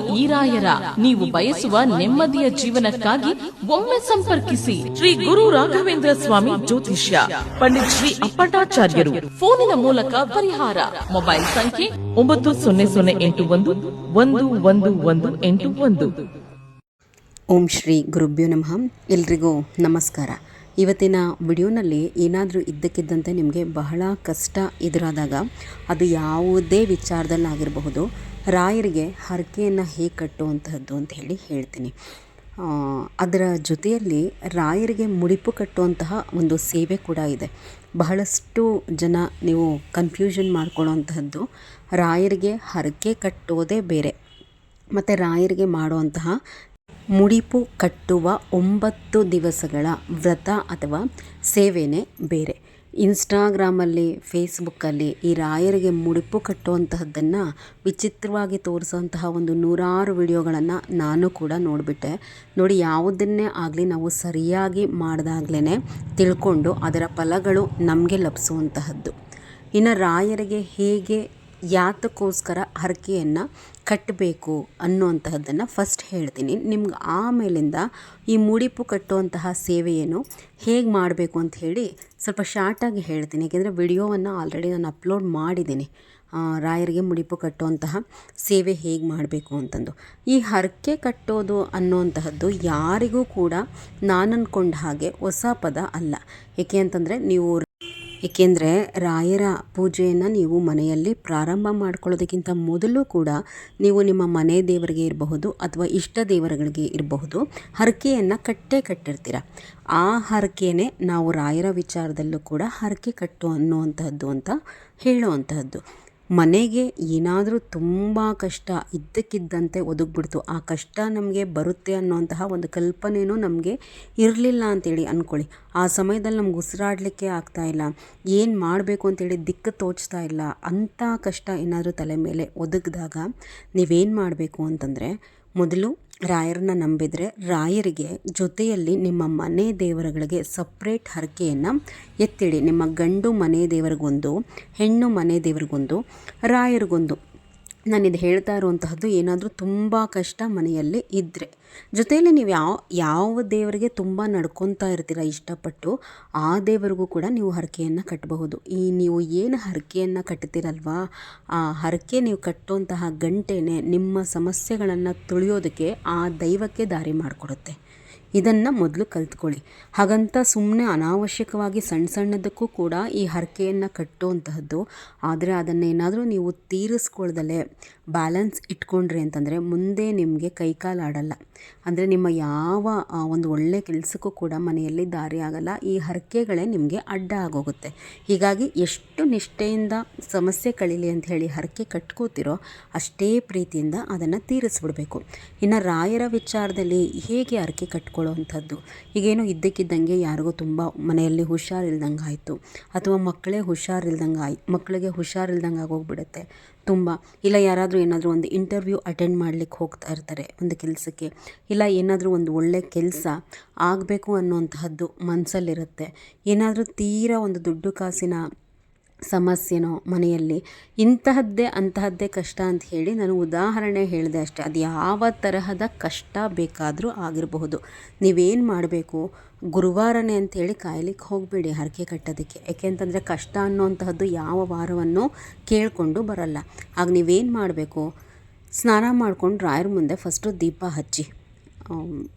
ಈ ಈರಾಯರ, ನೀವು ಬಯಸುವ ನೆಮ್ಮದಿಯ ಜೀವನಕ್ಕಾಗಿ ಒಮ್ಮೆ ಸಂಪರ್ಕಿಸಿ. ಶ್ರೀ ಗುರು ರಾಘವೇಂದ್ರ ಸ್ವಾಮಿ ಜ್ಯೋತಿಷ್ಯ, ಪಂಡಿತ್ ಶ್ರೀ ಅಪ್ಪಟಾಚಾರ್ಯರು ಫೋನಿನ ಮೂಲಕ ಪರಿಹಾರ. ಮೊಬೈಲ್ ಸಂಖ್ಯೆ ಒಂಬತ್ತು ಸೊನ್ನೆ ಸೊನ್ನೆ ಎಂಟು ಒಂದು ಒಂದು ಒಂದು ಒಂದು ಎಂಟು ಒಂದು. ಓಂ ಶ್ರೀ ಗುರುಭ್ಯೋ ನಮಃ. ಎಲ್ರಿಗೂ ನಮಸ್ಕಾರ. ಇವತ್ತಿನ ವಿಡಿಯೋನಲ್ಲಿ ಏನಾದರೂ ಇದ್ದಕ್ಕಿದ್ದಂತೆ ನಿಮಗೆ ಬಹಳ ಕಷ್ಟ ಎದುರಾದಾಗ ಅದು ಯಾವುದೇ ವಿಚಾರದಲ್ಲಾಗಿರಬಹುದು. ರಾಯರಿಗೆ ಹರಕೆಯನ್ನು ಹೇಗೆ ಕಟ್ಟುವಂತಹದ್ದು ಅಂತ ಹೇಳಿ ಹೇಳ್ತೀನಿ. ಅದರ ಜೊತೆಯಲ್ಲಿ ರಾಯರಿಗೆ ಮುಡಿಪು ಕಟ್ಟುವಂತಹ ಒಂದು ಸೇವೆ ಕೂಡ ಇದೆ. ಬಹಳಷ್ಟು ಜನ ನೀವು ಕನ್ಫ್ಯೂಷನ್ ಮಾಡ್ಕೊಳ್ಳೋವಂತಹದ್ದು ರಾಯರಿಗೆ ಹರಕೆ ಕಟ್ಟೋದೇ ಬೇರೆ. ಮತ್ತು ರಾಯರಿಗೆ ಮಾಡುವಂತಹ ಮುಡಿಪು ಕಟ್ಟುವ ಒಂಬತ್ತು ದಿವಸಗಳ ವ್ರತ ಅಥವಾ ಸೇವೆನೇ ಬೇರೆ. ಇನ್ಸ್ಟಾಗ್ರಾಮಲ್ಲಿ, ಫೇಸ್ಬುಕ್ಕಲ್ಲಿ ಈ ರಾಯರಿಗೆ ಮುಡಿಪು ಕಟ್ಟುವಂತಹದ್ದನ್ನು ವಿಚಿತ್ರವಾಗಿ ತೋರಿಸುವಂತಹ ಒಂದು ನೂರಾರು ವಿಡಿಯೋಗಳನ್ನು ನಾನು ಕೂಡ ನೋಡಿಬಿಟ್ಟೆ. ನೋಡಿ, ಯಾವುದನ್ನೇ ಆಗಲಿ ನಾವು ಸರಿಯಾಗಿ ಮಾಡಿದಾಗ್ಲೇ ತಿಳ್ಕೊಂಡು ಅದರ ಫಲಗಳು ನಮಗೆ ಲಭಿಸುವಂತಹದ್ದು. ಇನ್ನು ರಾಯರಿಗೆ ಹೇಗೆ ಯಾತಕ್ಕೋಸ್ಕರ ಹರಕೆಯನ್ನು ಕಟ್ಟಬೇಕು ಅನ್ನುವಂತಹದ್ದನ್ನು ಫಸ್ಟ್ ಹೇಳ್ತೀನಿ. ನಿಮ್ಗೆ ಆಮೇಲಿಂದ ಈ ಮುಡಿಪು ಕಟ್ಟುವಂತಹ ಸೇವೆಯನ್ನು ಹೇಗೆ ಮಾಡಬೇಕು ಅಂತ ಹೇಳಿ ಸ್ವಲ್ಪ ಶಾರ್ಟಾಗಿ ಹೇಳ್ತೀನಿ. ಏಕೆಂದರೆ ವಿಡಿಯೋವನ್ನು ಆಲ್ರೆಡಿ ನಾನು ಅಪ್ಲೋಡ್ ಮಾಡಿದ್ದೀನಿ. ರಾಯರಿಗೆ ಮುಡಿಪು ಕಟ್ಟುವಂತಹ ಸೇವೆ ಹೇಗೆ ಮಾಡಬೇಕು ಅಂತಂದು. ಈ ಹರಕೆ ಕಟ್ಟೋದು ಅನ್ನುವಂತಹದ್ದು ಯಾರಿಗೂ ಕೂಡ ನಾನು ಅಂದ್ಕೊಂಡ ಹಾಗೆ ಹೊಸ ಪದ ಅಲ್ಲ. ಏಕೆ ಅಂತಂದರೆ ನೀವು ಏಕೆಂದರೆ ರಾಯರ ಪೂಜೆಯನ್ನು ನೀವು ಮನೆಯಲ್ಲಿ ಪ್ರಾರಂಭ ಮಾಡ್ಕೊಳ್ಳೋದಕ್ಕಿಂತ ಮೊದಲು ಕೂಡ ನೀವು ನಿಮ್ಮ ಮನೆ ದೇವರಿಗೆ ಇರಬಹುದು ಅಥವಾ ಇಷ್ಟ ದೇವರುಗಳಿಗೆ ಇರಬಹುದು, ಹರಕೆಯನ್ನು ಕಟ್ಟೇ ಕಟ್ಟಿರ್ತೀರ. ಆ ಹರಕೆನೇ ನಾವು ರಾಯರ ವಿಚಾರದಲ್ಲೂ ಕೂಡ ಹರಕೆ ಕಟ್ಟು ಅನ್ನುವಂತಹದ್ದು ಅಂತ ಹೇಳುವಂತಹದ್ದು. ಮನೆಗೆ ಏನಾದರೂ ತುಂಬ ಕಷ್ಟ ಇದ್ದಕ್ಕಿದ್ದಂತೆ ಒದಗ್ಬಿಡ್ತು. ಆ ಕಷ್ಟ ನಮಗೆ ಬರುತ್ತೆ ಅನ್ನೋಂತಹ ಒಂದು ಕಲ್ಪನೆಯೂ ನಮಗೆ ಇರಲಿಲ್ಲ ಅಂತೇಳಿ ಅಂದ್ಕೊಳ್ಳಿ ಆ ಸಮಯದಲ್ಲಿ ನಮ್ಗೆ ಉಸಿರಾಡಲಿಕ್ಕೆ ಆಗ್ತಾ ಇಲ್ಲ. ಏನು ಮಾಡಬೇಕು ಅಂತೇಳಿ ದಿಕ್ಕು ತೋಚ್ತಾ ಇಲ್ಲ. ಅಂಥ ಕಷ್ಟ ಏನಾದರೂ ತಲೆ ಮೇಲೆ ಒದಗಿದಾಗ ನೀವೇನು ಮಾಡಬೇಕು ಅಂತಂದರೆ, ಮೊದಲು ರಾಯರನ್ನ ನಂಬಿದರೆ ರಾಯರಿಗೆ ಜೊತೆಯಲ್ಲಿ ನಿಮ್ಮ ಮನೆ ದೇವರುಗಳಿಗೆ ಸಪ್ರೇಟ್ ಹರಕೆಯನ್ನು ಎತ್ತಿಡಿ. ನಿಮ್ಮ ಗಂಡು ಮನೆ ದೇವರಿಗೊಂದು, ಹೆಣ್ಣು ಮನೆ ದೇವರಿಗೊಂದು, ರಾಯರಿಗೊಂದು. ನಾನಿದು ಹೇಳ್ತಾ ಇರುವಂತಹದ್ದು ಏನಾದರೂ ತುಂಬ ಕಷ್ಟ ಮನೆಯಲ್ಲಿ ಇದ್ದರೆ ಜೊತೆಯಲ್ಲಿ ನೀವು ಯಾವ ಯಾವ ದೇವರಿಗೆ ತುಂಬ ನಡ್ಕೊತಾ ಇರ್ತೀರ ಇಷ್ಟಪಟ್ಟು, ಆ ದೇವರಿಗೂ ಕೂಡ ನೀವು ಹರಕೆಯನ್ನು ಕಟ್ಟಬಹುದು ಈ ನೀವು ಏನು ಹರಕೆಯನ್ನು ಕಟ್ತೀರಲ್ವಾ? ಆ ಹರಕೆ ನೀವು ಕಟ್ಟುವಂತಹ ಗಂಟೆನೇ ನಿಮ್ಮ ಸಮಸ್ಯೆಗಳನ್ನು ತುಳಿಯೋದಕ್ಕೆ ಆ ದೈವಕ್ಕೆ ದಾರಿ ಮಾಡಿಕೊಡುತ್ತೆ. ಇದನ್ನು ಮೊದಲು ಕಲ್ತ್ಕೊಳ್ಳಿ. ಹಾಗಂತ ಸುಮ್ಮನೆ ಅನಾವಶ್ಯಕವಾಗಿ ಸಣ್ಣ ಸಣ್ಣದಕ್ಕೂ ಕೂಡ ಈ ಹರಕೆಯನ್ನು ಕಟ್ಟುವಂತಹದ್ದು, ಆದರೆ ಅದನ್ನೇನಾದರೂ ನೀವು ತೀರಿಸ್ಕೊಳ್ದಲೇ ಬ್ಯಾಲೆನ್ಸ್ ಇಟ್ಕೊಂಡ್ರಿ ಅಂತಂದರೆ ಮುಂದೆ ನಿಮಗೆ ಕೈಕಾಲು ಆಡಲ್ಲ. ಅಂದರೆ ನಿಮ್ಮ ಯಾವ ಒಂದು ಒಳ್ಳೆ ಕೆಲಸಕ್ಕೂ ಕೂಡ ಮನೆಯಲ್ಲಿ ದಾರಿ ಆಗಲ್ಲ. ಈ ಹರಕೆಗಳೇ ನಿಮಗೆ ಅಡ್ಡ ಆಗೋಗುತ್ತೆ. ಹೀಗಾಗಿ ಎಷ್ಟು ನಿಷ್ಠೆಯಿಂದ ಸಮಸ್ಯೆ ಕಳೀಲಿ ಅಂತ ಹೇಳಿ ಹರಕೆ ಕಟ್ಕೋತಿರೋ ಅಷ್ಟೇ ಪ್ರೀತಿಯಿಂದ ಅದನ್ನು ತೀರಿಸ್ಬಿಡಬೇಕು. ಇನ್ನು ರಾಯರ ವಿಚಾರದಲ್ಲಿ ಹೇಗೆ ಹರಕೆ ಕಟ್ಕೊಳ್ಳೋವಂಥದ್ದು? ಈಗೇನು ಇದ್ದಕ್ಕಿದ್ದಂಗೆ ಯಾರಿಗೂ ತುಂಬ ಮನೆಯಲ್ಲಿ ಹುಷಾರಿಲ್ದಂಗೆ ಆಯಿತು ಅಥವಾ ಮಕ್ಕಳೇ ಹುಷಾರಿಲ್ದಂಗೆ ಆಯ್ತು ಮಕ್ಕಳಿಗೆ ಹುಷಾರಿಲ್ದಂಗೆ ಆಗೋಗ್ಬಿಡುತ್ತೆ ತುಂಬ. ಇಲ್ಲ, ಯಾರಾದರೂ ಏನಾದರೂ ಒಂದು ಇಂಟರ್ವ್ಯೂ ಅಟೆಂಡ್ ಮಾಡ್ಲಿಕ್ಕೆ ಹೋಗ್ತಾ ಇರ್ತಾರೆ ಒಂದು ಕೆಲಸಕ್ಕೆ. ಇಲ್ಲ, ಏನಾದರೂ ಒಂದು ಒಳ್ಳೆ ಕೆಲಸ ಆಗಬೇಕು ಅನ್ನುವಂತಹದ್ದು ಮನಸ್ಸಲ್ಲಿರುತ್ತೆ ಏನಾದರೂ ತೀರಾ ಒಂದು ದುಡ್ಡು ಕಾಸಿನ ಸಮಸ್ಯೆನೋ ಮನೆಯಲ್ಲಿ ಇಂತಹದ್ದೇ ಅಂತಹದ್ದೇ ಕಷ್ಟ ಅಂತ ಹೇಳಿ ನಾನು ಉದಾಹರಣೆ ಹೇಳಿದೆ ಅಷ್ಟೇ. ಅದು ಯಾವ ತರಹದ ಕಷ್ಟ ಬೇಕಾದರೂ ಆಗಿರಬಹುದು. ನೀವೇನು ಮಾಡಬೇಕು? ಗುರುವಾರನೇ ಅಂಥೇಳಿ ಕಾಯ್ಲಿಕ್ಕೆ ಹೋಗಬೇಡಿ ಹರಕೆ ಕಟ್ಟೋದಕ್ಕೆ. ಯಾಕೆಂತಂದರೆ ಕಷ್ಟ ಅನ್ನೋವಂತಹದ್ದು ಯಾವ ವಾರವನ್ನು ಕೇಳಿಕೊಂಡು ಬರಲ್ಲ. ಆಗ ನೀವೇನು ಮಾಡಬೇಕು? ಸ್ನಾನ ಮಾಡ್ಕೊಂಡು ರಾಯರ ಮುಂದೆ ಫಸ್ಟು ದೀಪ ಹಚ್ಚಿ.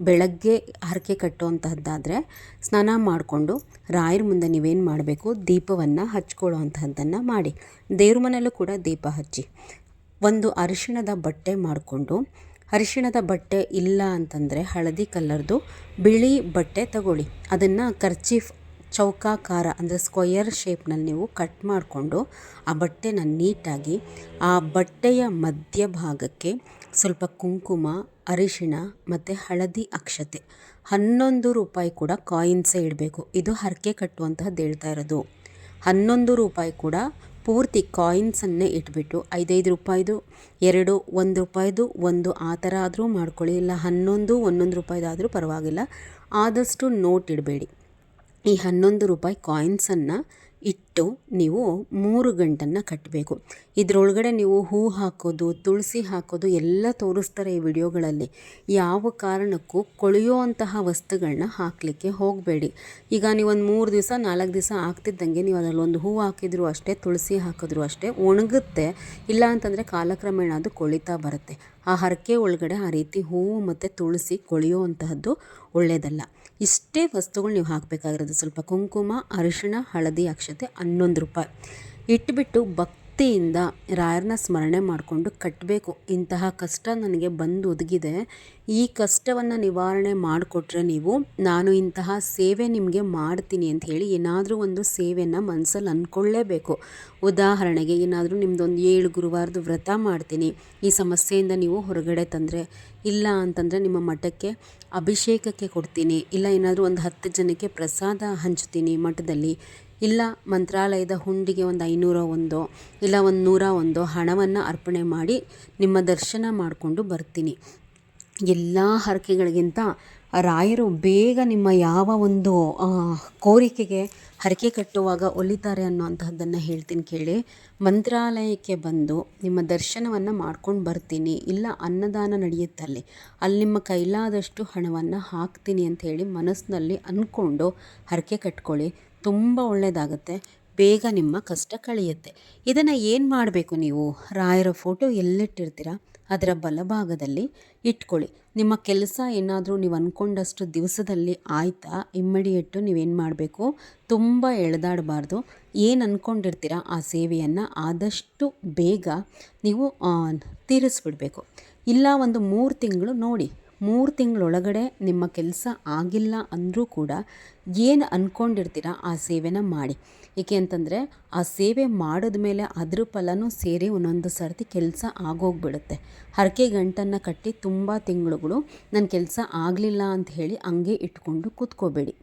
ಬೆಳಗ್ಗೆ ಹರಕೆ ಕಟ್ಟುವಂತಹದ್ದಾದರೆ ಸ್ನಾನ ಮಾಡಿಕೊಂಡು ರಾಯರ ಮುಂದೆ ನೀವೇನು ಮಾಡಬೇಕು? ದೀಪವನ್ನು ಹಚ್ಕೊಳ್ಳೋ ಅಂತಹದ್ದನ್ನು ಮಾಡಿ. ದೇವ್ರ ಮನೆಯಲ್ಲೂ ಕೂಡ ದೀಪ ಹಚ್ಚಿ. ಒಂದು ಅರಿಶಿಣದ ಬಟ್ಟೆ ಮಾಡಿಕೊಂಡು, ಅರಿಶಿಣದ ಬಟ್ಟೆ ಇಲ್ಲ ಅಂತಂದರೆ ಹಳದಿ ಕಲರ್ದು ಬಿಳಿ ಬಟ್ಟೆ ತಗೊಳ್ಳಿ. ಅದನ್ನು ಕರ್ಚೀಫ್ ಚೌಕಾಕಾರ ಅಂದರೆ ಸ್ಕ್ವಯರ್ ಶೇಪ್ನಲ್ಲಿ ನೀವು ಕಟ್ ಮಾಡಿಕೊಂಡು ಆ ಬಟ್ಟೆನ ನೀಟಾಗಿ ಆ ಬಟ್ಟೆಯ ಮಧ್ಯಭಾಗಕ್ಕೆ ಸ್ವಲ್ಪ ಕುಂಕುಮ, ಅರಿಶಿಣ ಮತ್ತು ಹಳದಿ ಅಕ್ಷತೆ. ಹನ್ನೊಂದು ರೂಪಾಯಿ ಕೂಡ ಕಾಯಿನ್ಸೇ ಇಡಬೇಕು. ಇದು ಹರಕೆ ಕಟ್ಟುವಂತಹದ್ದು ಹೇಳ್ತಾ ಇರೋದು. ಹನ್ನೊಂದು ರೂಪಾಯಿ ಕೂಡ ಪೂರ್ತಿ ಕಾಯಿನ್ಸನ್ನೇ ಇಟ್ಬಿಟ್ಟು ಐದೈದು ರೂಪಾಯಿದು, ಎರಡು, ಒಂದು ರೂಪಾಯಿದು, ಒಂದು ಆ ಥರ ಆದರೂ ಮಾಡ್ಕೊಳ್ಳಿ. ಇಲ್ಲ ಹನ್ನೊಂದು, ಒಂದೊಂದು ರೂಪಾಯಿದಾದರೂ ಪರವಾಗಿಲ್ಲ. ಆದಷ್ಟು ನೋಟ್ ಇಡಬೇಡಿ. ಈ ಹನ್ನೊಂದು ರೂಪಾಯಿ ಕಾಯಿನ್ಸನ್ನು ಇಟ್ಟು ನೀವು ಮೂರು ಗಂಟನ್ನು ಕಟ್ಟಬೇಕು ಇದರೊಳಗಡೆ ನೀವು ಹೂ ಹಾಕೋದು, ತುಳಸಿ ಹಾಕೋದು ಎಲ್ಲ ತೋರಿಸ್ತಾರೆ ಈ ವಿಡಿಯೋಗಳಲ್ಲಿ. ಯಾವ ಕಾರಣಕ್ಕೂ ಕೊಳೆಯೋ ಅಂತಹ ವಸ್ತುಗಳನ್ನ ಹಾಕಲಿಕ್ಕೆ ಹೋಗಬೇಡಿ. ಈಗ ನೀವು ಒಂದು ಮೂರು ದಿವಸ, ನಾಲ್ಕು ದಿವಸ ಆಗ್ತಿದ್ದಂಗೆ ನೀವು ಅದರಲ್ಲಿ ಒಂದು ಹೂ ಹಾಕಿದ್ರು ಅಷ್ಟೇ, ತುಳಸಿ ಹಾಕಿದ್ರು ಅಷ್ಟೇ ಒಣಗುತ್ತೆ. ಇಲ್ಲ ಅಂತಂದರೆ ಕಾಲಕ್ರಮೇಣ ಅದು ಕೊಳಿತಾ ಬರುತ್ತೆ. ಆ ಹರಕೆ ಒಳಗಡೆ ಆ ರೀತಿ ಹೂವು ಮತ್ತು ತುಳಸಿ ಕೊಳೆಯುವಂತಹದ್ದು ಒಳ್ಳೆಯದಲ್ಲ ಇಷ್ಟೇ ವಸ್ತುಗಳು ನೀವು ಹಾಕಬೇಕಾಗಿರೋದು. ಸ್ವಲ್ಪ ಕುಂಕುಮ, ಅರಿಶಿಣ, ಹಳದಿ ಅಕ್ಷತೆ ಹನ್ನೊಂದು ರೂಪಾಯಿ. ಇಟ್ಬಿಟ್ಟು ಭಕ್ತಿಯಿಂದ ರಾಯರನ್ನ ಸ್ಮರಣೆ ಮಾಡಿಕೊಂಡು ಕಟ್ಟಬೇಕು ಇಂತಹ ಕಷ್ಟ ನನಗೆ ಬಂದು ಒದಗಿದೆ. ಈ ಕಷ್ಟವನ್ನು ನಿವಾರಣೆ ಮಾಡಿಕೊಟ್ರೆ ನೀವು, ನಾನು ಇಂತಹ ಸೇವೆ ನಿಮಗೆ ಮಾಡ್ತೀನಿ ಅಂತ ಹೇಳಿ ಏನಾದರೂ ಒಂದು ಸೇವೆಯನ್ನು ಮನಸ್ಸಲ್ಲಿ ಅಂದ್ಕೊಳ್ಳೇಬೇಕು ಉದಾಹರಣೆಗೆ ಏನಾದರೂ ನಿಮ್ಮದೊಂದು ಏಳು ಗುರುವಾರದ ವ್ರತ ಮಾಡ್ತೀನಿ. ಈ ಸಮಸ್ಯೆಯಿಂದ ನೀವು ಹೊರಗಡೆ ತಂದರೆ, ಇಲ್ಲ ಅಂತಂದರೆ ನಿಮ್ಮ ಮಠಕ್ಕೆ ಅಭಿಷೇಕಕ್ಕೆ ಕೊಡ್ತೀನಿ. ಇಲ್ಲ ಏನಾದರೂ ಒಂದು ಹತ್ತು ಜನಕ್ಕೆ ಪ್ರಸಾದ ಹಂಚ್ತೀನಿ ಮಠದಲ್ಲಿ. ಇಲ್ಲ ಮಂತ್ರಾಲಯದ ಹುಂಡಿಗೆ ಒಂದು ಐನೂರ ಒಂದೋ, ಇಲ್ಲ ಒಂದು ನೂರ ಒಂದೋ ಹಣವನ್ನು ಅರ್ಪಣೆ ಮಾಡಿ ನಿಮ್ಮ ದರ್ಶನ ಮಾಡಿಕೊಂಡು ಬರ್ತೀನಿ. ಎಲ್ಲ ಹರಕೆಗಳಿಗಿಂತ ರಾಯರು ಬೇಗ ನಿಮ್ಮ ಯಾವ ಒಂದು ಕೋರಿಕೆಗೆ ಹರಕೆ ಕಟ್ಟುವಾಗ ಒಲಿತಾರೆ ಅನ್ನೋಂತಹದ್ದನ್ನು ಹೇಳ್ತೀನಿ ಕೇಳಿ. ಮಂತ್ರಾಲಯಕ್ಕೆ ಬಂದು ನಿಮ್ಮ ದರ್ಶನವನ್ನು ಮಾಡ್ಕೊಂಡು ಬರ್ತೀನಿ. ಇಲ್ಲ ಅನ್ನದಾನ ನಡೆಯುತ್ತಲ್ಲಿ, ಅಲ್ಲಿ ನಿಮ್ಮ ಕೈಲಾದಷ್ಟು ಹಣವನ್ನು ಹಾಕ್ತೀನಿ ಅಂತ ಹೇಳಿ ಮನಸ್ಸಿನಲ್ಲಿ ಅಂದ್ಕೊಂಡು ಹರಕೆ ಕಟ್ಕೊಳ್ಳಿ. ತುಂಬ ಒಳ್ಳೆಯದಾಗುತ್ತೆ ಬೇಗ ನಿಮ್ಮ ಕಷ್ಟ ಕಳೆಯುತ್ತೆ. ಇದನ್ನು ಏನು ಮಾಡಬೇಕು ನೀವು? ರಾಯರ ಫೋಟೋ ಎಲ್ಲಿಟ್ಟಿರ್ತೀರ? ಅದರ ಬಲಭಾಗದಲ್ಲಿ ಇಟ್ಕೊಳ್ಳಿ. ನಿಮ್ಮ ಕೆಲಸ ಏನಾದರೂ ನೀವು ಅಂದ್ಕೊಂಡಷ್ಟು ದಿವಸದಲ್ಲಿ ಆಯಿತಾ? ಇಮ್ಮಿಡಿಯೇಟು ನೀವೇನು ಮಾಡಬೇಕು? ತುಂಬ ಎಳೆದಾಡಬಾರ್ದು. ಏನು ಅಂದ್ಕೊಂಡಿರ್ತೀರ ಆ ಸೇವೆಯನ್ನು ಆದಷ್ಟು ಬೇಗ ನೀವು ತೀರಿಸ್ಬಿಡಬೇಕು. ಇಲ್ಲ ಒಂದು ಮೂರು ತಿಂಗಳು ನೋಡಿ. ಮೂರು ತಿಂಗಳೊಳಗಡೆ ನಿಮ್ಮ ಕೆಲಸ ಆಗಿಲ್ಲ ಅಂದರೂ ಕೂಡ ಏನು ಅಂದ್ಕೊಂಡಿರ್ತೀರ ಆ ಸೇವೆನ ಮಾಡಿ. ಏಕೆ ಅಂತಂದರೆ ಆ ಸೇವೆ ಮಾಡಿದ ಮೇಲೆ ಅದ್ರ ಫಲನೂ ಸೇರಿ ಒಂದೊಂದು ಸರ್ತಿ ಕೆಲಸ ಆಗೋಗ್ಬಿಡುತ್ತೆ. ಹರಕೆ ಗಂಟನ್ನು ಕಟ್ಟಿ ತುಂಬ ತಿಂಗಳುಗಳು ನನ್ನ ಕೆಲಸ ಆಗಲಿಲ್ಲ ಅಂತ ಹೇಳಿ ಹಂಗೆ ಇಟ್ಕೊಂಡು ಕೂತ್ಕೋಬೇಡಿ.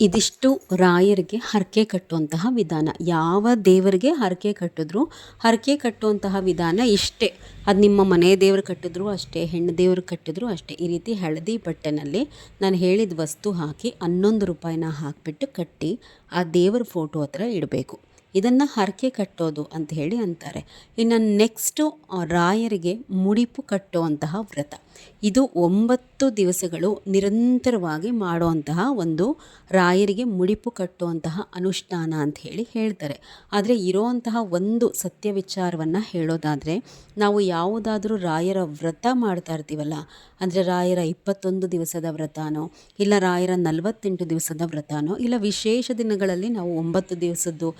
ಇದಿಷ್ಟು ರಾಯರಿಗೆ ಹರಕೆ ಕಟ್ಟುವಂತಹ ವಿಧಾನ. ಯಾವ ದೇವರಿಗೆ ಹರಕೆ ಕಟ್ಟಿದ್ರು, ಹರಕೆ ಕಟ್ಟುವಂತಹ ವಿಧಾನ ಇಷ್ಟೇ. ಅದು ನಿಮ್ಮ ಮನೆ ದೇವರು ಕಟ್ಟಿದ್ರು ಅಷ್ಟೇ, ಹೆಣ್ಣು ದೇವರು ಕಟ್ಟಿದ್ರು ಅಷ್ಟೇ. ಈ ರೀತಿ ಹಳದಿ ಬಟ್ಟೆನಲ್ಲಿ ನಾನು ಹೇಳಿದ ವಸ್ತು ಹಾಕಿ, ಹನ್ನೊಂದು ರೂಪಾಯಿನ ಹಾಕಿಬಿಟ್ಟು ಕಟ್ಟಿ, ಆ ದೇವರ ಫೋಟೋ ಹತ್ರ ಇಡಬೇಕು. ಇದನ್ನು ಹರಕೆ ಕಟ್ಟೋದು ಅಂತ ಹೇಳಿ ಅಂತಾರೆ. ಇನ್ನು ನೆಕ್ಸ್ಟು ರಾಯರಿಗೆ ಮುಡಿಪು ಕಟ್ಟುವಂತಹ ವ್ರತ. ಇದು ಒಂಬತ್ತು ದಿವಸಗಳು ನಿರಂತರವಾಗಿ ಮಾಡುವಂತಹ ಒಂದು ರಾಯರಿಗೆ ಮುಡಿಪು ಕಟ್ಟುವಂತಹ ಅನುಷ್ಠಾನ ಅಂತ ಹೇಳಿ ಹೇಳ್ತಾರೆ. ಆದರೆ ಇರೋವಂತಹ ಒಂದು ಸತ್ಯ ವಿಚಾರವನ್ನು ಹೇಳೋದಾದರೆ, ನಾವು ಯಾವುದಾದ್ರೂ ರಾಯರ ವ್ರತ ಮಾಡ್ತಾ ಇರ್ತೀವಲ್ಲ, ಅಂದರೆ ರಾಯರ ಇಪ್ಪತ್ತೊಂದು ದಿವಸದ ವ್ರತನೋ, ಇಲ್ಲ ರಾಯರ ನಲವತ್ತೆಂಟು ದಿವಸದ ವ್ರತನೋ, ಇಲ್ಲ ವಿಶೇಷ ದಿನಗಳಲ್ಲಿ ನಾವು ಒಂಬತ್ತು ದಿವಸದ್ದು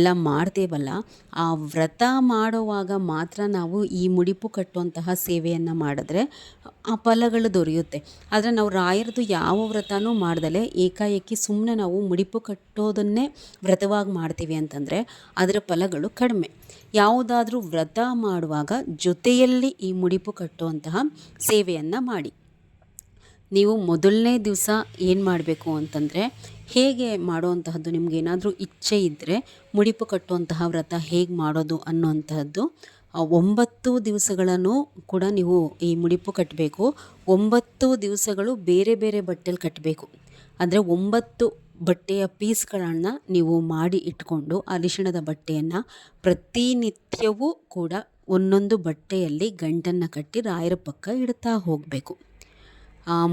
ಎಲ್ಲ ಮಾಡ್ತೇವಲ್ಲ, ಆ ವ್ರತ ಮಾಡುವಾಗ ಮಾತ್ರ ನಾವು ಈ ಮುಡಿಪು ಕಟ್ಟುವಂತಹ ಸೇವೆಯನ್ನು ಮಾಡಿದ್ರೆ ಆ ಫಲಗಳು ದೊರೆಯುತ್ತೆ. ಆದರೆ ನಾವು ರಾಯರದು ಯಾವ ವ್ರತನೂ ಮಾಡ್ದಲೆ ಏಕಾಏಕಿ ಸುಮ್ಮನೆ ನಾವು ಮುಡಿಪು ಕಟ್ಟೋದನ್ನೇ ವ್ರತವಾಗಿ ಮಾಡ್ತೀವಿ ಅಂತಂದರೆ ಅದರ ಫಲಗಳು ಕಡಿಮೆ. ಯಾವುದಾದ್ರೂ ವ್ರತ ಮಾಡುವಾಗ ಜೊತೆಯಲ್ಲಿ ಈ ಮುಡಿಪು ಕಟ್ಟುವಂತಹ ಸೇವೆಯನ್ನು ಮಾಡಿ. ನೀವು ಮೊದಲನೇ ದಿವಸ ಏನು ಮಾಡಬೇಕು ಅಂತಂದರೆ ಹೇಗೆ ಮಾಡುವಂತಹದ್ದು, ನಿಮ್ಗೆ ಏನಾದರೂ ಇಚ್ಛೆ ಇದ್ದರೆ ಮುಡಿಪು ಕಟ್ಟುವಂತಹ ವ್ರತ ಹೇಗೆ ಮಾಡೋದು ಅನ್ನುವಂತಹದ್ದು ಒಂಬತ್ತು ದಿವಸಗಳನ್ನು ಕೂಡ ನೀವು ಈ ಮುಡಿಪು ಕಟ್ಟಬೇಕು ಒಂಬತ್ತು ದಿವಸಗಳು ಬೇರೆ ಬೇರೆ ಬಟ್ಟೆಲಿ ಕಟ್ಟಬೇಕು ಅಂದರೆ ಒಂಬತ್ತು ಬಟ್ಟೆಯ ಪೀಸ್ಗಳನ್ನು ನೀವು ಮಾಡಿ ಇಟ್ಕೊಂಡು ಅರಿಶಿಣದ ಬಟ್ಟೆಯನ್ನು ಪ್ರತಿನಿತ್ಯವೂ ಕೂಡ ಒಂದೊಂದು ಬಟ್ಟೆಯಲ್ಲಿ ಗಂಟನ್ನು ಕಟ್ಟಿ ರಾಯರ ಪಕ್ಕ ಇಡ್ತಾ ಹೋಗಬೇಕು.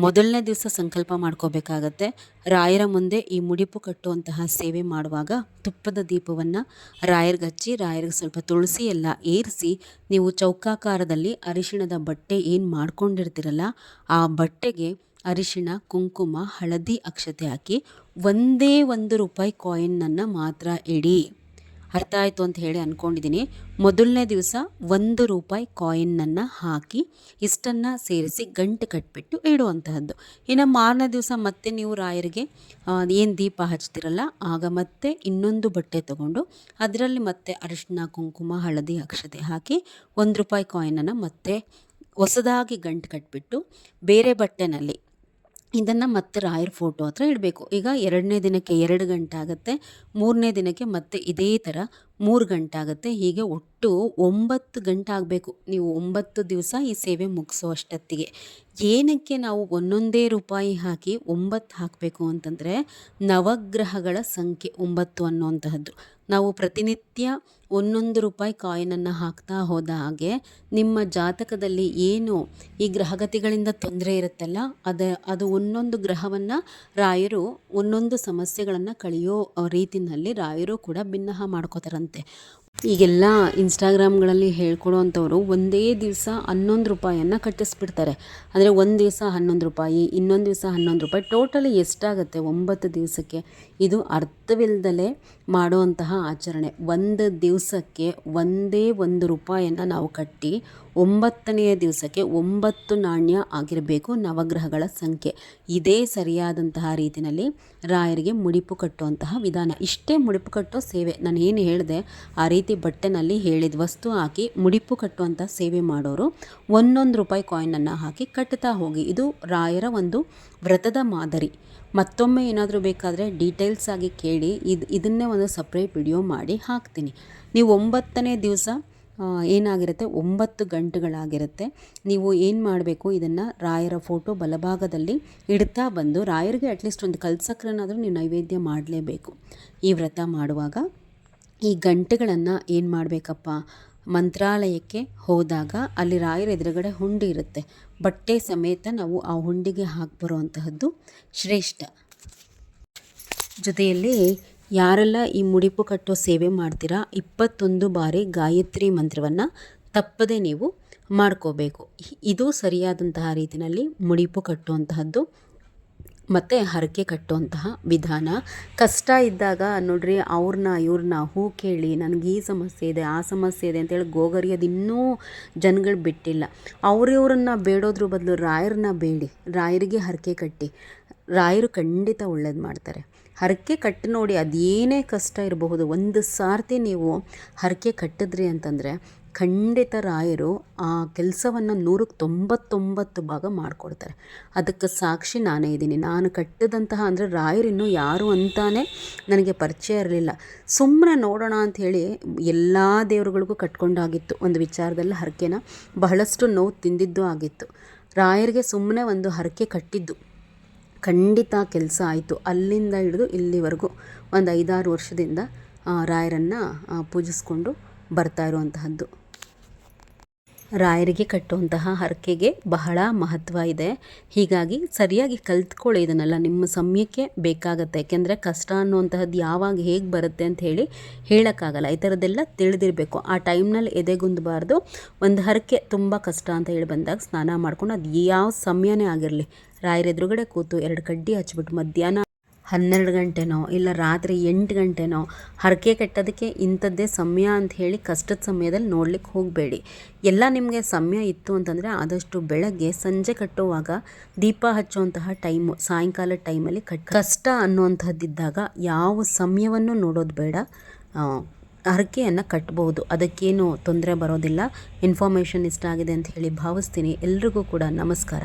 ಮೊದಲನೇ ದಿವಸ ಸಂಕಲ್ಪ ಮಾಡ್ಕೋಬೇಕಾಗತ್ತೆ. ರಾಯರ ಮುಂದೆ ಈ ಮುಡಿಪು ಕಟ್ಟುವಂತಹ ಸೇವೆ ಮಾಡುವಾಗ ತುಪ್ಪದ ದೀಪವನ್ನು ರಾಯರ್ಗೆ ಹಚ್ಚಿ, ರಾಯರಿಗೆ ಸ್ವಲ್ಪ ತುಳಸಿ ಎಲ್ಲ ಏರಿಸಿ, ನೀವು ಚೌಕಾಕಾರದಲ್ಲಿ ಅರಿಶಿಣದ ಬಟ್ಟೆ ಏನು ಮಾಡ್ಕೊಂಡಿರ್ತೀರಲ್ಲ, ಆ ಬಟ್ಟೆಗೆ ಅರಿಶಿಣ, ಕುಂಕುಮ, ಹಳದಿ ಅಕ್ಷತೆ ಹಾಕಿ ಒಂದೇ ಒಂದು ರೂಪಾಯಿ ಕಾಯಿನ್ನನ್ನು ಮಾತ್ರ ಇಡಿ. ಅರ್ಥ ಆಯಿತು ಅಂತ ಹೇಳಿ ಅಂದ್ಕೊಂಡಿದ್ದೀನಿ ಮೊದಲನೇ ದಿವಸ ಒಂದು ರೂಪಾಯಿ ಕಾಯಿನನ್ನು ಹಾಕಿ ಇಷ್ಟನ್ನು ಸೇರಿಸಿ ಗಂಟು ಕಟ್ಬಿಟ್ಟು ಇಡುವಂತಹದ್ದು. ಇನ್ನು ಮಾರನೇ ದಿವಸ ಮತ್ತೆ ನೀವು ರಾಯರಿಗೆ ಏನು ದೀಪ ಹಚ್ತಿರಲ್ಲ, ಆಗ ಮತ್ತೆ ಇನ್ನೊಂದು ಬಟ್ಟೆ ತಗೊಂಡು ಅದರಲ್ಲಿ ಮತ್ತೆ ಅರಿಶಿನ ಕುಂಕುಮ, ಹಳದಿ ಅಕ್ಷತೆ ಹಾಕಿ ಒಂದು ರೂಪಾಯಿ ಕಾಯಿನನ್ನು ಮತ್ತೆ ಹೊಸದಾಗಿ ಗಂಟು ಕಟ್ಬಿಟ್ಟು ಬೇರೆ ಬಟ್ಟೆನಲ್ಲಿ ಇದನ್ನು ಮತ್ತೆ ರಾಯರ್ ಫೋಟೋ ಹತ್ರ ಇಡಬೇಕು. ಈಗ ಎರಡನೇ ದಿನಕ್ಕೆ ಎರಡು ಗಂಟೆ ಆಗುತ್ತೆ, ಮೂರನೇ ದಿನಕ್ಕೆ ಮತ್ತೆ ಇದೇ ಥರ ಮೂರು ಗಂಟೆ ಆಗುತ್ತೆ. ಹೀಗೆ ಒಟ್ಟು ಒಂಬತ್ತು ಗಂಟೆ ಆಗಬೇಕು. ನೀವು ಒಂಬತ್ತು ದಿವಸ ಈ ಸೇವೆ ಮುಗಿಸೋ ಅಷ್ಟೊತ್ತಿಗೆ. ಏನಕ್ಕೆ ನಾವು ಒಂದೊಂದೇ ರೂಪಾಯಿ ಹಾಕಿ ಒಂಬತ್ತು ಹಾಕಬೇಕು ಅಂತಂದರೆ ನವಗ್ರಹಗಳ ಸಂಖ್ಯೆ ಒಂಬತ್ತು ಅನ್ನುವಂತಹದ್ದು. ನಾವು ಪ್ರತಿನಿತ್ಯ ಒಂದೊಂದು ರೂಪಾಯಿ ಕಾಯಿನನ್ನು ಹಾಕ್ತಾ ಹೋದ ಹಾಗೆ ನಿಮ್ಮ ಜಾತಕದಲ್ಲಿ ಏನು ಈ ಗ್ರಹಗತಿಗಳಿಂದ ತೊಂದರೆ ಇರುತ್ತಲ್ಲ, ಅದು ಅದು ಒಂದೊಂದು ಗ್ರಹವನ್ನು ರಾಯರು ಒಂದೊಂದು ಸಮಸ್ಯೆಗಳನ್ನು ಕಳೆಯೋ ರೀತಿಯಲ್ಲಿ ರಾಯರು ಕೂಡ ಭಿನ್ನಹ ಮಾಡ್ಕೋತಾರಂತೆ. ಈಗೆಲ್ಲ ಇನ್ಸ್ಟಾಗ್ರಾಮ್ಗಳಲ್ಲಿ ಹೇಳ್ಕೊಡೋವಂಥವ್ರು ಒಂದೇ ದಿವಸ ಹನ್ನೊಂದು ರೂಪಾಯಿಯನ್ನು ಕಟ್ಟಿಸ್ಬಿಡ್ತಾರೆ. ಅಂದರೆ ಒಂದು ದಿವಸ ಹನ್ನೊಂದು ರೂಪಾಯಿ, ಇನ್ನೊಂದು ದಿವಸ ಹನ್ನೊಂದು ರೂಪಾಯಿ, ಟೋಟಲಿ ಎಷ್ಟಾಗುತ್ತೆ ಒಂಬತ್ತು ದಿವಸಕ್ಕೆ? ಇದು ಅರ್ಥವಿಲ್ಲದಲೇ ಮಾಡುವಂತಹ ಆಚರಣೆ. ಒಂದು ದಿವಸಕ್ಕೆ ಒಂದೇ ಒಂದು ರೂಪಾಯಿಯನ್ನು ನಾವು ಕಟ್ಟಿ ಒಂಬತ್ತನೆಯ ದಿವಸಕ್ಕೆ ಒಂಬತ್ತು ನಾಣ್ಯ ಆಗಿರಬೇಕು, ನವಗ್ರಹಗಳ ಸಂಖ್ಯೆ. ಇದೇ ಸರಿಯಾದಂತಹ ರೀತಿಯಲ್ಲಿ ರಾಯರಿಗೆ ಮುಡಿಪು ಕಟ್ಟುವಂತಹ ವಿಧಾನ. ಇಷ್ಟೇ ಮುಡಿಪು ಕಟ್ಟೋ ಸೇವೆ. ನಾನು ಏನು ಹೇಳಿದೆ, ಆ ರೀತಿ ಬಟ್ಟೆನಲ್ಲಿ ಹೇಳಿದ ವಸ್ತು ಹಾಕಿ ಮುಡಿಪು ಕಟ್ಟುವಂಥ ಸೇವೆ ಮಾಡೋರು ಒಂದೊಂದು ರೂಪಾಯಿ ಕಾಯಿನನ್ನು ಹಾಕಿ ಕಟ್ತಾ ಹೋಗಿ. ಇದು ರಾಯರ ಒಂದು ವ್ರತದ ಮಾದರಿ. ಮತ್ತೊಮ್ಮೆ ಏನಾದರೂ ಬೇಕಾದರೆ ಡೀಟೇಲ್ಸ್ ಆಗಿ ಕೇಳಿ, ಇದು ಇದನ್ನೇ ಒಂದು ಸಪ್ರೇಟ್ ವಿಡಿಯೋ ಮಾಡಿ ಹಾಕ್ತೀನಿ. ನೀವು ಒಂಬತ್ತನೇ ದಿವಸ ಏನಾಗಿರುತ್ತೆ? ಒಂಬತ್ತು ಗಂಟೆಗಳಾಗಿರುತ್ತೆ. ನೀವು ಏನು ಮಾಡಬೇಕು? ಇದನ್ನು ರಾಯರ ಫೋಟೋ ಬಲಭಾಗದಲ್ಲಿ ಇಡ್ತಾ ಬಂದು, ರಾಯರಿಗೆ ಅಟ್ಲೀಸ್ಟ್ ಒಂದು ಕಲ್ಸಕ್ರನಾದರೂ ನೀವು ನೈವೇದ್ಯ ಮಾಡಲೇಬೇಕು. ಈ ವ್ರತ ಮಾಡುವಾಗ ಈ ಗಂಟೆಗಳನ್ನು ಏನು ಮಾಡಬೇಕಪ್ಪ? ಮಂತ್ರಾಲಯಕ್ಕೆ ಹೋದಾಗ ಅಲ್ಲಿ ರಾಯರ ಎದುರುಗಡೆ ಹುಂಡಿ ಇರುತ್ತೆ. ಬಟ್ಟೆ ಸಮೇತ ನಾವು ಆ ಹುಂಡಿಗೆ ಹಾಕಿ ಬರುವಂತಹದ್ದು ಶ್ರೇಷ್ಠ. ಜೊತೆಯಲ್ಲಿ ಯಾರೆಲ್ಲ ಈ ಮುಡಿಪು ಕಟ್ಟೋ ಸೇವೆ ಮಾಡ್ತೀರಾ, ಇಪ್ಪತ್ತೊಂದು ಬಾರಿ ಗಾಯತ್ರಿ ಮಂತ್ರವನ್ನು ತಪ್ಪದೆ ನೀವು ಮಾಡ್ಕೋಬೇಕು. ಇದು ಸರಿಯಾದಂತಹ ರೀತಿಯಲ್ಲಿ ಮುಡಿಪು ಕಟ್ಟುವಂತಹದ್ದು, ಮತ್ತು ಹರಕೆ ಕಟ್ಟುವಂತಹ ವಿಧಾನ. ಕಷ್ಟ ಇದ್ದಾಗ ನೋಡ್ರಿ, ಅವ್ರನ್ನ, ಇವ್ರನ್ನ ಹೂ ಕೇಳಿ, ನನಗೆ ಈ ಸಮಸ್ಯೆ ಇದೆ, ಆ ಸಮಸ್ಯೆ ಇದೆ ಅಂತೇಳಿ ಗೋಗರಿಯೋದು ಇನ್ನೂ ಜನಗಳು ಬಿಟ್ಟಿಲ್ಲ. ಅವ್ರಿವ್ರನ್ನ ಬೇಡೋದ್ರ ಬದಲು ರಾಯರನ್ನ ಬೇಡಿ, ರಾಯರಿಗೆ ಹರಕೆ ಕಟ್ಟಿ. ರಾಯರು ಖಂಡಿತ ಒಳ್ಳೇದು ಮಾಡ್ತಾರೆ. ಹರಕೆ ಕಟ್ಟಿ ನೋಡಿ ಅದೇನೇ ಕಷ್ಟ ಇರಬಹುದು. ಒಂದು ಸಾರ್ತಿ ನೀವು ಹರಕೆ ಕಟ್ಟಿದ್ರಿ ಅಂತಂದರೆ ಖಂಡಿತ ರಾಯರು ಆ ಕೆಲಸವನ್ನು ನೂರಕ್ಕೆ ತೊಂಬತ್ತೊಂಬತ್ತು ಭಾಗ ಮಾಡಿಕೊಡ್ತಾರೆ. ಅದಕ್ಕೆ ಸಾಕ್ಷಿ ನಾನೇ ಇದ್ದೀನಿ. ನಾನು ಕಟ್ಟಿದಂತಹ ಅಂದರೆ ರಾಯರು ಇನ್ನೂ ಯಾರು ಅಂತಾನೆ ನನಗೆ ಪರಿಚಯ ಇರಲಿಲ್ಲ. ಸುಮ್ಮನೆ ನೋಡೋಣ ಅಂಥೇಳಿ ಎಲ್ಲ ದೇವರುಗಳಿಗೂ ಕಟ್ಕೊಂಡಾಗಿತ್ತು. ಒಂದು ವಿಚಾರದಲ್ಲಿ ಹರಕೆನ ಬಹಳಷ್ಟು ನೋವು ತಿಂದಿದ್ದು ಆಗಿತ್ತು. ರಾಯರಿಗೆ ಸುಮ್ಮನೆ ಒಂದು ಹರಕೆ ಕಟ್ಟಿದ್ದು. ಖಂಡಿತ ಕೆಲಸ ಆಯಿತು. ಅಲ್ಲಿಂದ ಹಿಡಿದು ಇಲ್ಲಿವರೆಗೂ ಒಂದು ಐದಾರು ವರ್ಷದಿಂದ ರಾಯರನ್ನು ಪೂಜಿಸ್ಕೊಂಡು ಬರ್ತಾ ಇರುವಂತಹದ್ದು. ರಾಯರಿಗೆ ಕಟ್ಟುವಂತಹ ಹರಕೆಗೆ ಬಹಳ ಮಹತ್ವ ಇದೆ. ಹೀಗಾಗಿ ಸರಿಯಾಗಿ ಕಲ್ತ್ಕೊಳ್ಳಿ ಇದನ್ನೆಲ್ಲ. ನಿಮ್ಮ ಸಮಯಕ್ಕೆ ಬೇಕಾಗತ್ತೆ. ಯಾಕೆಂದರೆ ಕಷ್ಟ ಅನ್ನುವಂತಹದ್ದು ಯಾವಾಗ ಹೇಗೆ ಬರುತ್ತೆ ಅಂತ ಹೇಳಿ ಹೇಳೋಕ್ಕಾಗಲ್ಲ. ಈ ಥರದ್ದೆಲ್ಲ ತಿಳಿದಿರಬೇಕು. ಆ ಟೈಮ್ನಲ್ಲಿ ಎದೆಗುಂದಬಾರ್ದು. ಒಂದು ಹರಕೆ ತುಂಬ ಕಷ್ಟ ಅಂತ ಹೇಳಿ ಬಂದಾಗ ಸ್ನಾನ ಮಾಡ್ಕೊಂಡು ಅದು ಯಾವ ಸಮಯನೇ ಆಗಿರಲಿ ರಾಯರ ಎದುರುಗಡೆ ಕೂತು ಎರಡು ಕಡ್ಡಿ ಹಚ್ಬಿಟ್ಟು ಮಧ್ಯಾಹ್ನ ಹನ್ನೆರಡು ಗಂಟೆನೋ ಇಲ್ಲ ರಾತ್ರಿ ಎಂಟು ಗಂಟೆನೋ ಹರಕೆ ಕಟ್ಟೋದಕ್ಕೆ ಇಂಥದ್ದೇ ಸಮಯ ಅಂತ ಹೇಳಿ ಕಷ್ಟದ ಸಮಯದಲ್ಲಿ ನೋಡ್ಲಿಕ್ಕೆ ಹೋಗಬೇಡಿ. ಎಲ್ಲ ನಿಮಗೆ ಸಮಯ ಇತ್ತು ಅಂತಂದರೆ ಆದಷ್ಟು ಬೆಳಗ್ಗೆ ಸಂಜೆ ಕಟ್ಟುವಾಗ ದೀಪ ಹಚ್ಚುವಂತಹ ಟೈಮು, ಸಾಯಂಕಾಲ ಟೈಮಲ್ಲಿ ಕಟ್ ಕಷ್ಟ ಅನ್ನುವಂಥದ್ದಿದ್ದಾಗ ಯಾವ ಸಮಯವನ್ನು ನೋಡೋದು ಬೇಡ. ಹರಕೆಯನ್ನು ಕಟ್ಬೋದು. ಅದಕ್ಕೇನು ತೊಂದರೆ ಬರೋದಿಲ್ಲ. ಇನ್ಫಾರ್ಮೇಷನ್ ಇಷ್ಟ ಆಗಿದೆ ಅಂತ ಹೇಳಿ ಭಾವಿಸ್ತೀನಿ. ಎಲ್ರಿಗೂ ಕೂಡ ನಮಸ್ಕಾರ.